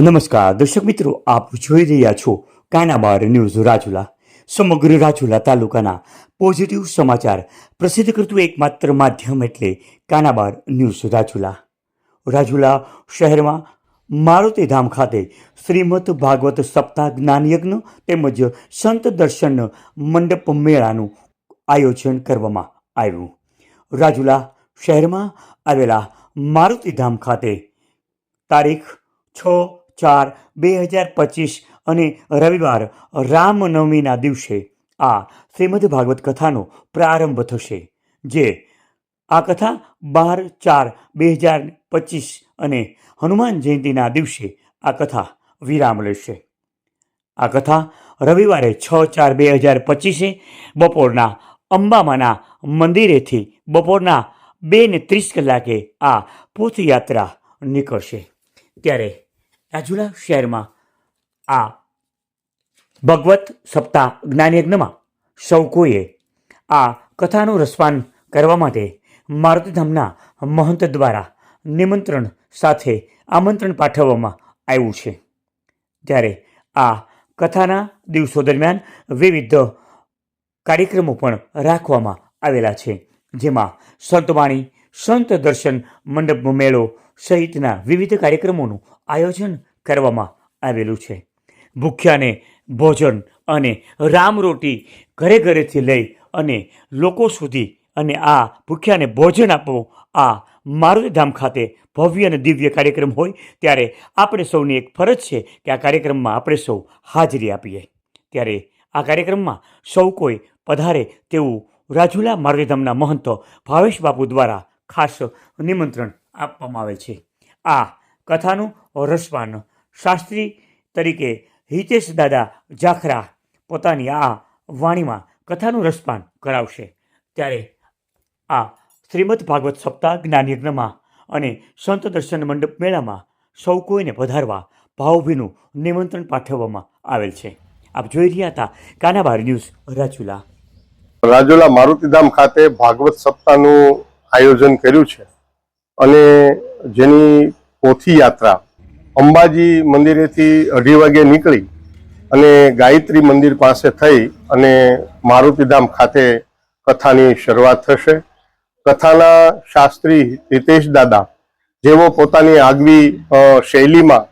નમસ્કાર. દર્શક મિત્રો, આપ જોઈ રહ્યા છો કાનાબાર ન્યૂઝ રાજુલા. સમગ્ર રાજુલા તાલુકાના પોઝિટિવ સમાચાર પ્રસિદ્ધ કરતું એકમાત્ર માધ્યમ એટલે કાનાબાર ન્યૂઝ રાજુલા. રાજુલા શહેરમાં મારુતિધામ ખાતે શ્રીમદ ભાગવત સપ્તાહ જ્ઞાનયજ્ઞ તેમજ સંત દર્શન મંડપ મેળાનું આયોજન કરવામાં આવ્યું. રાજુલા શહેરમાં આવેલા મારુતિધામ ખાતે તારીખ છ ચાર, બે હજાર પચીસ અને રવિવાર રામનવમીના દિવસે આ શ્રીમદ ભાગવત કથાનો પ્રારંભ થશે, જે આ કથા બાર, ચાર, બે હજાર પચીસ અને હનુમાન જયંતિના દિવસે આ કથા વિરામ લેશે. આ કથા રવિવારે છ, ચાર, બે હજાર પચીસે બપોરના અંબામાના મંદિરેથી બપોરના બે ને ત્રીસ કલાકે આ પોથયાત્રા નીકળશે. ત્યારે રાજુલા શહેરમાં આ ભગવત સપ્તાહ જ્ઞાનયજ્ઞમાં સૌ કોઈએ આ કથાનું રસપાન કરવા માટે મારુતિધામના મહંત દ્વારા નિમંત્રણ સાથે આમંત્રણ પાઠવવામાં આવ્યું છે. જ્યારે આ કથાના દિવસો દરમિયાન વિવિધ કાર્યક્રમો પણ રાખવામાં આવેલા છે. જેમાં સંતવાણી, સંત દર્શન મંડપ મેળો સહિતના વિવિધ કાર્યક્રમોનું આયોજન કરવામાં આવેલું છે. ભૂખ્યાને ભોજન અને રામરોટી ઘરે ઘરેથી લઈ અને લોકો સુધી અને આ ભૂખ્યાને ભોજન આપવું આ મારુતિધામ ખાતે ભવ્ય અને દિવ્ય કાર્યક્રમ હોય ત્યારે આપણે સૌની એક ફરજ છે કે આ કાર્યક્રમમાં આપણે સૌ હાજરી આપીએ. ત્યારે આ કાર્યક્રમમાં સૌ કોઈ પધારે તેવું રાજુલા મારુતિધામના મહંત ભાવેશ બાપુ દ્વારા ખાસ નિમંત્રણ આપવામાં આવે છે. આ કથાનું રસપાન શાસ્ત્રી તરીકે હિતેશ દાદા જાખરા પોતાની આ વાણીમાં કથાનું રસપાન કરાવશે. ત્યારે આ શ્રીમદ ભાગવત સપ્તાહ જ્ઞાનયજ્ઞમાં અને સંત દર્શન મંડપ મેળામાં સૌ કોઈને પધારવા ભાવભીનું નિમંત્રણ પાઠવવામાં આવેલ છે. આપ જોઈ રહ્યા હતા કાનાબાર ન્યૂઝ, રાજુલા. રાજુલા મારુતિધામ ખાતે ભાગવત સપ્તાહનું આયોજન કર્યું છે. અને જેની પોથી યાત્રા અંબાજી મંદિરેથી અઢી વાગે નીકળી અને ગાયત્રી મંદિર પાસે થઈ અને મારુતિધામ ખાતે કથાની શરૂઆત થશે. કથાના શાસ્ત્રી હિતેશ દાદા, જેઓ પોતાની આગવી શૈલીમાં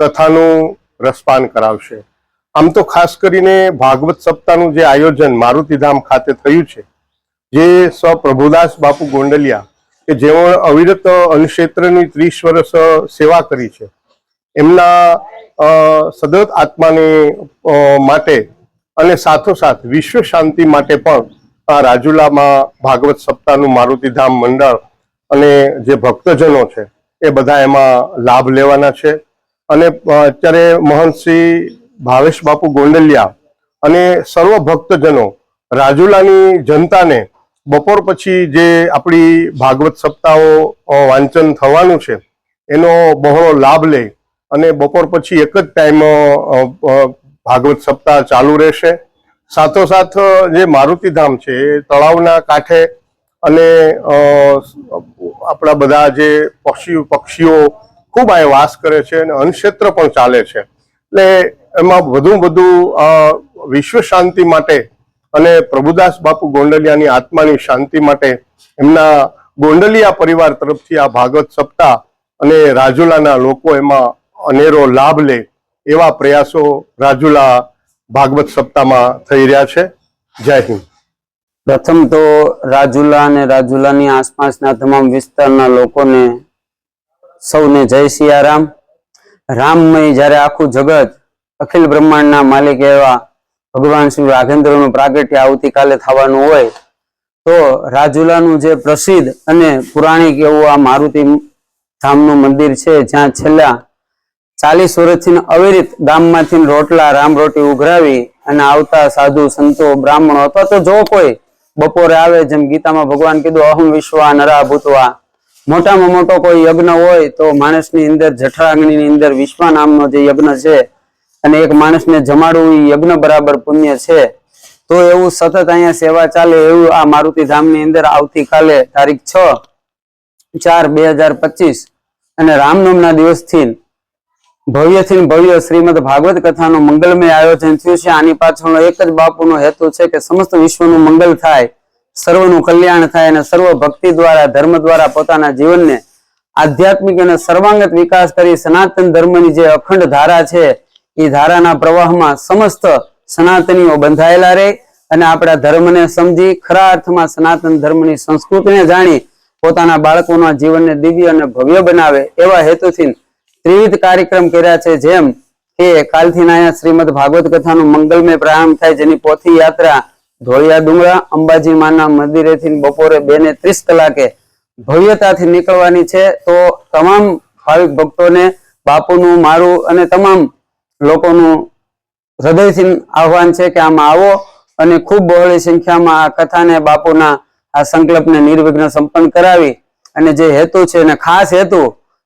કથાનું રસપાન કરાવશે. આમ તો ખાસ કરીને ભાગવત સપ્તાહનું જે આયોજન મારુતિધામ ખાતે થયું છે, જે સ્વ પ્રભુદાસ બાપુ ગોંડલિયા કે જેઓ અવિરત અન્નક્ષેત્રની ત્રીસ વર્ષ સેવા કરી છે, એમના સદત આત્માને માટે અને સાથોસાથ વિશ્વ શાંતિ માટે પણ આ રાજુલામાં ભાગવત સપ્તાહનું મારુતિધામ મંડળ અને જે ભક્તજનો છે, એ બધા એમાં લાભ લેવાના છે. અને અત્યારે મહંત શ્રી ભાવેશ બાપુ ગોંડલિયા અને સર્વ ભક્તજનો રાજુલાની જનતાને બપોર પછી જે આપણી ભાગવત સપ્તાહો વાંચન થવાનું છે, એનો બહોળો લાભ લે અને બપોર પછી એક જ ટાઈમ ભાગવત સપ્તાહ ચાલુ રહેશે. સાથોસાથ જે મારુતિધામ છે તળાવના કાંઠે અને આપણા બધા જે પક્ષીઓ પક્ષીઓ ખૂબ આ વાસ કરે છે અને અનક્ષેત્ર પણ ચાલે છે. એટલે એમાં વધુ વધુ વિશ્વ શાંતિ માટે અને પ્રભુદાસ બાપુ ગોંડલિયાની આત્માની શાંતિ માટે એમના ગોંડલિયા પરિવાર તરફથી આ ભાગવત સપ્તાહ અને રાજુલાના લોકો એમાં અનેરો લાભ લે એવા પ્રયાસો રાજુલા ભાગવત સપ્તાહમાં થઈ રહ્યા છે. જય હિન્દ. પ્રથમ તો રાજુલા અને રાજુલાની આસપાસના તમામ વિસ્તારના લોકોને સૌને જય સિયારામ રામમય જ્યારે આખું જગત અખિલ બ્રહ્માંડના માલિક એવા ભગવાન શ્રી રાઘેન્દ્રનું પ્રાગટ્ય આવતીકાલે થવાનું હોય, તો રાજુલાનું જે પ્રસિદ્ધ અને પુરાણિક એવું આ મારુતિ ધામનું મંદિર છે, જ્યાં છેલ્લા ચાલીસ વર્ષથી અવિરિત ગામમાંથી રોટલા રામ રોટી ઉઘરાવી અને આવતા સાધુ સંતો, બ્રાહ્મણો અથવા તો જો કોઈ બપોરે આવે જેમ ગીતામાં ભગવાન કીધું, અહમ વિશ્વા નરા ભૂતવા. મોટામાં મોટો કોઈ યજ્ઞ હોય, તો માણસની અંદર જઠરાગ્નિની અંદર વિશ્વા નામનો જે યજ્ઞ છે અને એક માણસને જમાડવું યજ્ઞ બરાબર પુણ્ય છે, તો એવું સતત અહીંયા સેવા ચાલે એવું આ મારુતિ અંદર આવતીકાલે તારીખ છ ચાર બે હજાર પચીસ. અને રામનવમના દિવસથી ભવ્યથી ભવ્ય શ્રીમદ ભાગવત કથાનું મંગલમય આયોજન થયું છે. આની પાછળનો એક જ બાપુનો હેતુ છે કે સમસ્ત વિશ્વનું મંગલ થાય, સર્વનું કલ્યાણ થાય અને સર્વ ભક્તિ દ્વારા, ધર્મ દ્વારા પોતાના જીવનને આધ્યાત્મિક અને સર્વાંગત વિકાસ કરી સનાતન ધર્મની જે અખંડ ધારા છે એ ધારાના પ્રવાહમાં સમસ્ત સનાતનીઓ બંધાયેલા રહે અને આપણા ધર્મને સમજી ખરા અર્થમાં સનાતન ધર્મની સંસ્કૃતિને જાણી પોતાના બાળકોના જીવનને દિવ્ય અને ભવ્ય બનાવે એવા હેતુથી ત્રિવિધ કાર્યક્રમ કર્યા છે જેમ કે કાલથી નાયા શ્રીમદ ભાગવત કથાનું મંગલમય પ્રારંભ થાય જેની પોથી યાત્રા ધોળિયા ડુંગરા, અંબાજી માના મંદિરેથી બપોરે બે ને ત્રીસ કલાકે ભવ્યતાથી નીકળવાની છે. તો તમામ ભાવિક ભક્તોને બાપુનું, મારું અને તમામ લોકોનું હૃદયથી આહવાન છે કે આમાં આવો અને ખૂબ બહોળી સંખ્યામાં આ કથાને બાપુના આ સંકલ્પને નિર્વિઘ્ન સંપન્ન કરાવી અને જે હેતુ છે અને ખાસ હેતુ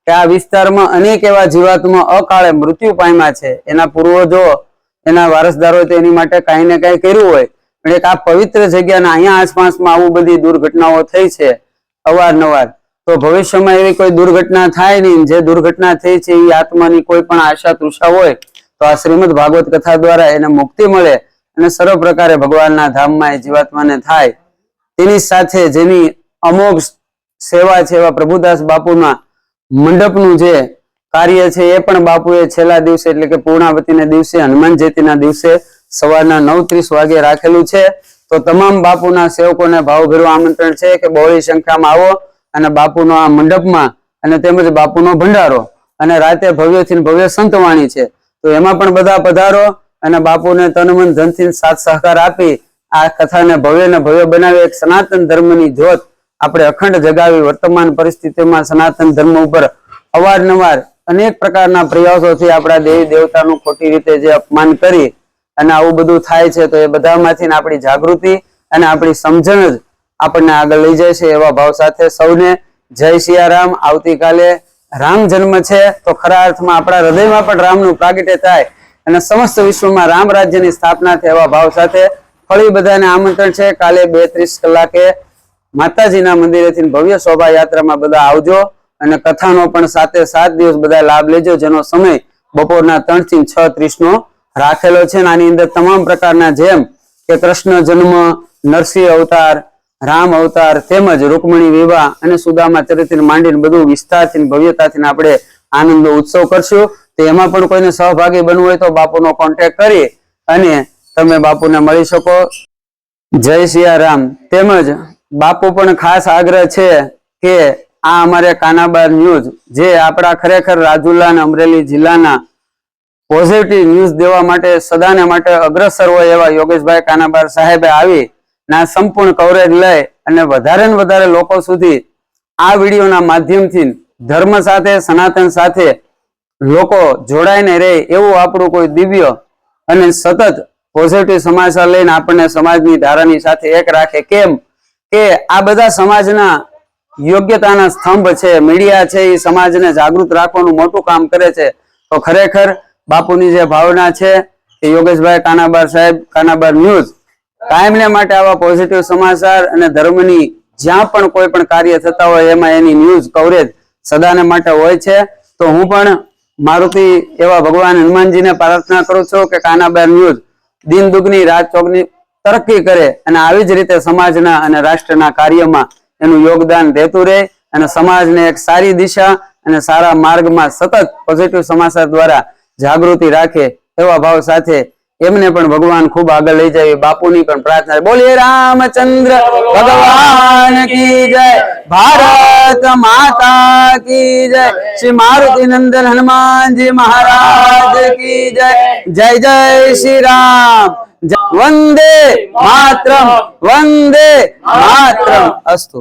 કે આ વિસ્તારમાં અનેક એવા જીવાતમાં અકાળે મૃત્યુ પામ્યા છે. એના પૂર્વજો, એના વારસદારો તો એની માટે કાંઈ ને કાંઈ કર્યું હોય. પણ એક આ પવિત્ર જગ્યાના અહીંયા આસપાસમાં આવું બધી દુર્ઘટનાઓ થઈ છે અવારનવાર. તો ભવિષ્યમાં એવી કોઈ દુર્ઘટના થાય નહીં. જે દુર્ઘટના થઈ છે એ આત્માની કોઈ પણ આશા તૃષા હોય તો આ શ્રીમદ ભાગવત કથા દ્વારા એને મુક્તિ મળે અને સર્વ પ્રકારે ભગવાનના ધામમાં એ જીવાત્માને થાય. તેની સાથે જેની અમોઘ સેવા છે એવા પ્રભુદાસ બાપુના મંડપનું જે કાર્ય છે એ પણ બાપુએ છેલ્લા દિવસે એટલે કે પૂર્ણાવતીના દિવસે, હનુમાન જયંતિના દિવસે સવારના નવ ત્રીસ વાગે રાખેલું છે. તો તમામ બાપુના સેવકોને ભાવભેરું આમંત્રણ છે કે બહોળી સંખ્યામાં આવો અને બાપુનો આ મંડપમાં અને તેમજ બાપુનો ભંડારો. અને રાતે ભવ્યથી ભવ્ય સંતવાણી છે. તો એમાં પણ બધા પધારો અને બાપુને તન મન ધનથી સાથ સહકાર આપી આ કથાને ભવ્ય ને ભવ્ય બનાવી. એક સનાતન ધર્મની જ્યોત આપણે અખંડ જગાવી વર્તમાન પરિસ્થિતિમાં સનાતન ધર્મ ઉપર અવારનવાર અનેક પ્રકારના પ્રયાસોથી આપણા દેવી દેવતાનું ખોટી રીતે જે અપમાન કરી અને આવું બધું થાય છે, તો એ બધામાંથી આપણી જાગૃતિ અને આપણી સમજણ જ આપણને આગળ લઈ જાય છે, એવા ભાવ સાથે સૌને જય સિયારામ આવતીકાલે રામ જન્મ છે, તો ખરા અર્થમાં આપણા હૃદયમાં પણ રામનું પ્રાગટ્ય થાય અને સમસ્ત વિશ્વમાં રામ રાજ્યની સ્થાપના થાય એવા ભાવ સાથે ફળી બધાને આમંત્રણ છે. કાલે બે ત્રીસ કલાકે માતાજીના મંદિરેથી ભવ્ય શોભાયાત્રામાં બધા આવજો અને કથાનો પણ સાતે સાત દિવસ બધા લાભ લેજો, જેનો સમય બપોરના ત્રણથી છ ત્રીસ નો રાખેલો છે. અને આની અંદર તમામ પ્રકારના જેમ કે કૃષ્ણ જન્મ, નરસિંહ અવતાર રામ અવતાર તેમજ રૂકમણી વિવાહ અને સુદામા ચરિત્ર માંડીને બધું વિસ્તારથી ભવ્યતાથી આપણે આનંદનો ઉત્સવ કરશું. તો એમાં પણ કોઈને સહભાગી બનવું હોય તો બાપુનો કોન્ટેક્ટ કરી અને તમે બાપુને મળી શકો. જય સિયારામ. તેમજ બાપુ પણ ખાસ આગ્રહ છે કે આ અમારે કાનાબાર ન્યૂઝ, જે આપણા ખરેખર રાજુલા અમરેલી જિલ્લાના પોઝિટિવ ન્યૂઝ દેવા માટે, સદાને માટે અગ્રસર હોય એવા યોગેશભાઈ કાનાબાર સાહેબે આવી ના સંપૂર્ણ કવરેજ લઈ અને વધારે ને વધારે લોકો સુધી આ વિડીયોના માધ્યમથી ધર્મ સાથે, સનાતન સાથે લોકો જોડાઈને રહે એવું આપણું કોઈ દિવ્ય અને સતત પોઝિટિવ સમાચાર લઈને આપણને સમાજની ધારાની સાથે એક રાખે. કેમ? કે આ બધા સમાજના યોગ્યતાના સ્તંભ છે, મીડિયા છે, એ સમાજને જાગૃત રાખવાનું મોટું કામ કરે છે. તો ખરેખર બાપુની જે ભાવના છે કે યોગેશભાઈ કાનાબાર સાહેબ, કાનાબાર ન્યૂઝ કાયમને માટે આવા પોઝિટિવ સમાચાર અને ધર્મની જ્યાં પણ કોઈ પણ કાર્ય થતા હોય એમાં એની ન્યૂઝ કવરેજ સદાને માટે હોય છે. તો હું પણ મારુતિ એવા ભગવાન હનુમાનજીને પ્રાર્થના કરું છું કે કાનાબાર ન્યૂઝ દિન દુગની, રાત ચોકની તરક્કી કરે અને આવી જ રીતે સમાજના અને રાષ્ટ્રના કાર્યમાં એનું યોગદાન દેતું રહે અને સમાજને એક સારી દિશા અને સારા માર્ગમાં સતત પોઝિટિવ સમાચાર દ્વારા જાગૃતિ રાખે એવા ભાવ સાથે એમને પણ ભગવાન ખૂબ આગળ લઈ જાય એવી બાપુની પણ પ્રાર્થના બોલીએ, રામચંદ્ર ભગવાન કી જય, ભારત માતા કી જય, શ્રી મારુતિ નંદન હનુમાનજી મહારાજ કી જય જય જય શ્રી રામ. જય- વંદે માતરમ વંદે માતરમ. અસ્તુ.